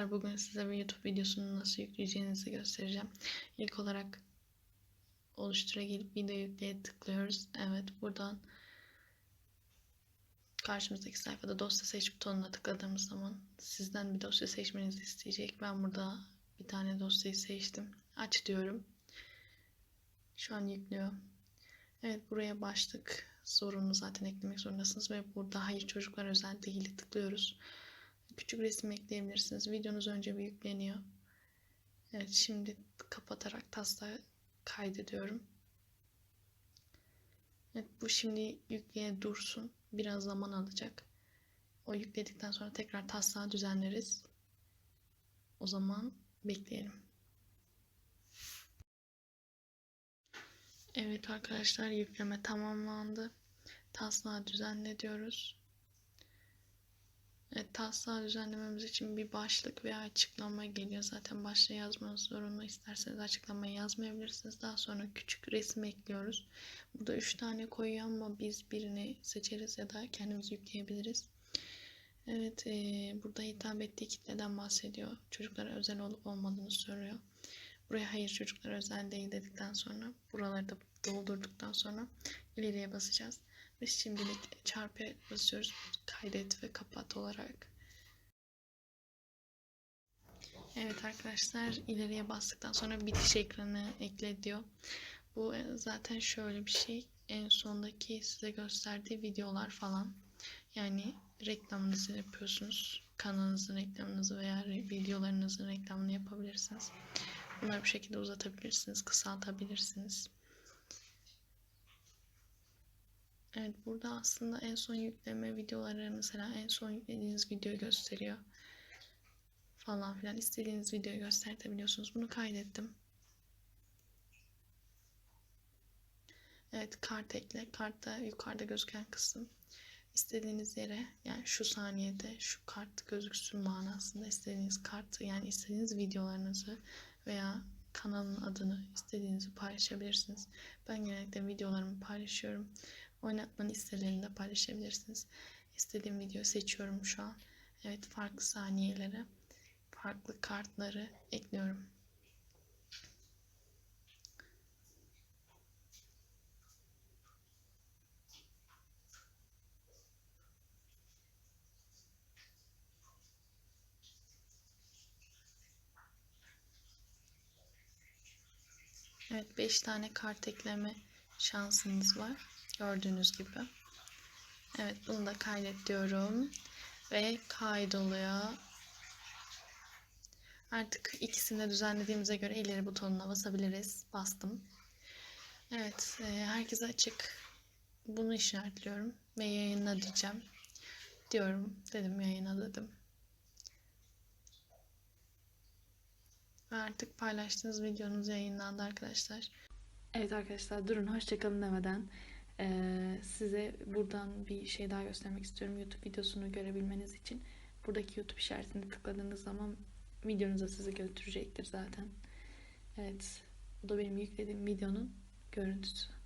arkadaşlar. Bugün size bir YouTube videosunu nasıl yükleyeceğinizi göstereceğim. İlk olarak oluştura gelip video yükleye tıklıyoruz. Evet buradan karşımızdaki sayfada dosya seç butonuna tıkladığımız zaman sizden bir dosya seçmenizi isteyecek. Ben burada bir tane dosyayı seçtim. Aç diyorum. Şu an yüklüyor. Evet buraya başlık sorunu zaten eklemek zorundasınız ve burada hayır çocuklar özel değil tıklıyoruz. Küçük resim ekleyebilirsiniz. Videonuz önce bir yükleniyor. Evet şimdi kapatarak taslağı kaydediyorum. Evet bu şimdi yükleye dursun. Biraz zaman alacak. O yükledikten sonra tekrar taslağı düzenleriz. O zaman bekleyelim. Evet arkadaşlar yükleme tamamlandı. Taslağı düzenle diyoruz. Evet, taslağı düzenlememiz için bir başlık veya açıklama geliyor. Zaten başlığı yazmanız zorunlu. İsterseniz açıklamayı yazmayabilirsiniz. Daha sonra küçük resim ekliyoruz. Burada 3 tane koyuyor ama biz birini seçeriz ya da kendimiz yükleyebiliriz. Evet, e, burada hitap ettiği kitleden bahsediyor. Çocuklara özel olup olmadığını soruyor. Buraya hayır çocuklar özel değil dedikten sonra buraları da doldurduktan sonra ileriye basacağız. Ve şimdilik çarpı basıyoruz. Kaydet ve kapat olarak. Evet arkadaşlar ileriye bastıktan sonra bitiş ekranı ekle diyor. Bu zaten şöyle bir şey. En sondaki size gösterdiği videolar falan. Yani reklamınızı yapıyorsunuz. Kanalınızın reklamınızı veya videolarınızın reklamını yapabilirsiniz. Bunları bu şekilde uzatabilirsiniz, kısaltabilirsiniz. Evet burada aslında en son yükleme videoları mesela en son yüklediğiniz videoyu gösteriyor. Falan filan istediğiniz videoyu göstertebiliyorsunuz. Bunu kaydettim. Evet kart ekle. Kartta yukarıda gözüken kısım istediğiniz yere yani şu saniyede şu kart gözüksün manasında istediğiniz kartı yani istediğiniz videolarınızı veya kanalın adını istediğinizi paylaşabilirsiniz. Ben genellikle videolarımı paylaşıyorum. Oynatma listelerini de paylaşabilirsiniz. İstediğim video seçiyorum şu an. Evet farklı saniyelere farklı kartları ekliyorum. Evet 5 tane kart ekleme şansınız var. Gördüğünüz gibi. Evet bunu da kaydet diyorum. Ve kaydoluyor. Artık ikisini de düzenlediğimize göre ileri butonuna basabiliriz. Bastım. Evet e, herkese açık. Bunu işaretliyorum. Ve yayınla diyeceğim. Diyorum. Dedim yayına dedim. Ve artık paylaştığınız videonuz yayınlandı arkadaşlar. Evet arkadaşlar durun hoşçakalın demeden size buradan bir şey daha göstermek istiyorum. YouTube videosunu görebilmeniz için buradaki YouTube işaretini tıkladığınız zaman videonuza sizi götürecektir zaten. Evet bu da benim yüklediğim videonun görüntüsü.